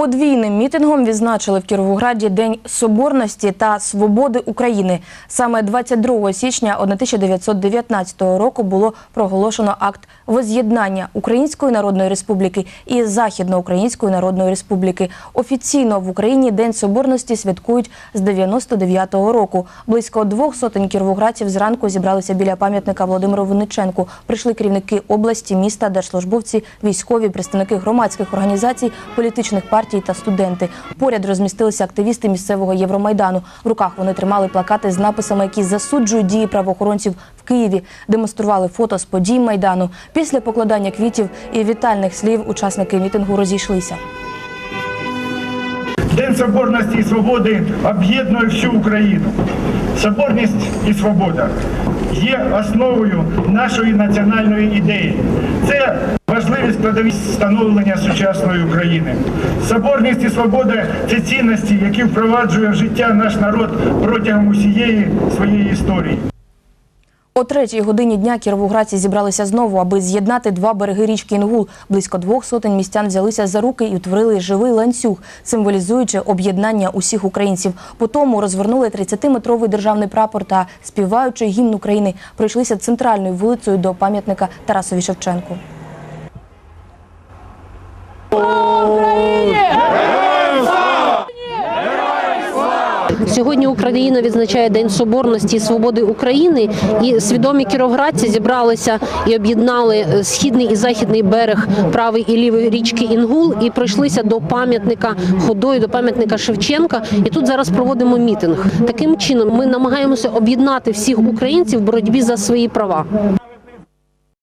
Подвійним мітингом відзначили в Кіровограді День Соборності та Свободи України. Саме 22 січня 1919 року було проголошено акт воз'єднання Української Народної Республіки і Західноукраїнської Народної Республіки. Офіційно в Україні День Соборності святкують з 99-го року. Близько двох сотень кіровоградців зранку зібралися біля пам'ятника Володимиру Винниченку. Прийшли керівники області, міста, держслужбовці, військові, представники громадських організацій, політичних партій та студенти. Поряд розмістилися активісти місцевого Євромайдану. В руках вони тримали плакати з написами, які засуджують дії правоохоронців в Києві, демонстрували фото з подій майдану. Після покладання квітів і вітальних слів учасники мітингу розійшлися. День соборності і свободи об'єднує всю Україну. Соборність і свобода є основою нашої національної ідеї. Це важливі складові становлення сучасної України. Соборність і свобода це цінності, які впроваджує в життя наш народ протягом усієї своєї історії. О третій годині дня кіровоградці зібралися знову, аби з'єднати два береги річки Інгул. Близько двох сотень містян взялися за руки і утворили живий ланцюг, символізуючи об'єднання усіх українців. По тому розвернули 30-метровий державний прапор та, співаючи гімн України, пройшлися центральною вулицею до пам'ятника Тарасові Шевченку. Сьогодні Україна відзначає День Соборності і свободи України, і свідомі кіровградці зібралися і об'єднали е, східний і західний берег правий і лівий річки Інгул і пройшлися до пам'ятника ходою, до пам'ятника Шевченка. І тут зараз проводимо мітинг. Таким чином ми намагаємося об'єднати всіх українців в боротьбі за свої права.